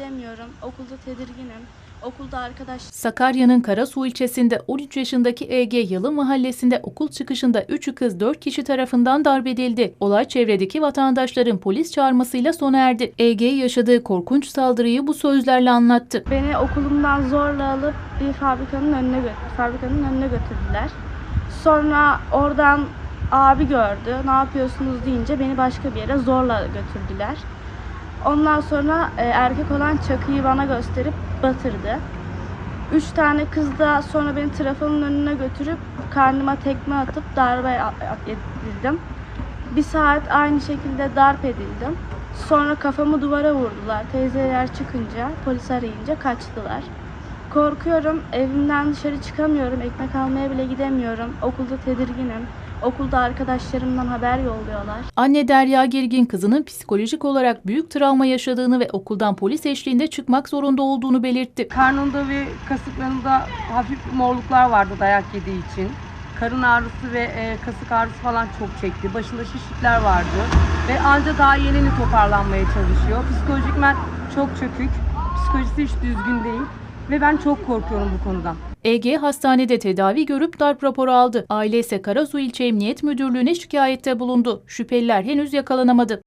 gidemiyorum. Okulda tedirginim. Okulda arkadaş Sakarya'nın Karasu ilçesinde 13 yaşındaki EG Yalı mahallesinde okul çıkışında 3 kız 4 kişi tarafından darp edildi. Olay çevredeki vatandaşların polis çağırmasıyla sona erdi. EG yaşadığı korkunç saldırıyı bu sözlerle anlattı. beni okulumdan zorla alıp bir fabrikanın önüne gö- fabrikanın önüne götürdüler. Sonra oradan abi gördü. Ne yapıyorsunuz deyince beni başka bir yere zorla götürdüler. Ondan sonra e, erkek olan çakıyı bana gösterip batırdı. Üç tane kız da sonra beni trafonun önüne götürüp karnıma tekme atıp darbe edildim. Bir saat aynı şekilde darp edildim. Sonra kafamı duvara vurdular. Teyzeler çıkınca, polis arayınca kaçtılar. Korkuyorum, evimden dışarı çıkamıyorum, ekmek almaya bile gidemiyorum. Okulda tedirginim. Okulda arkadaşlarımdan haber yolluyorlar. Anne Derya Girgin kızının psikolojik olarak büyük travma yaşadığını ve okuldan polis eşliğinde çıkmak zorunda olduğunu belirtti. Karnında ve kasıklarında hafif morluklar vardı dayak yediği için. Karın ağrısı ve e, kasık ağrısı falan çok çekti. Başında şişlikler vardı. Ve anca daha yenini toparlanmaya çalışıyor. Psikolojikmen çok çökük. Psikolojisi hiç düzgün değil. Ve ben çok korkuyorum bu konudan. EG hastanede tedavi görüp darp raporu aldı. Aile ise Karasu İlçe Emniyet Müdürlüğü'ne şikayette bulundu. Şüpheliler henüz yakalanamadı.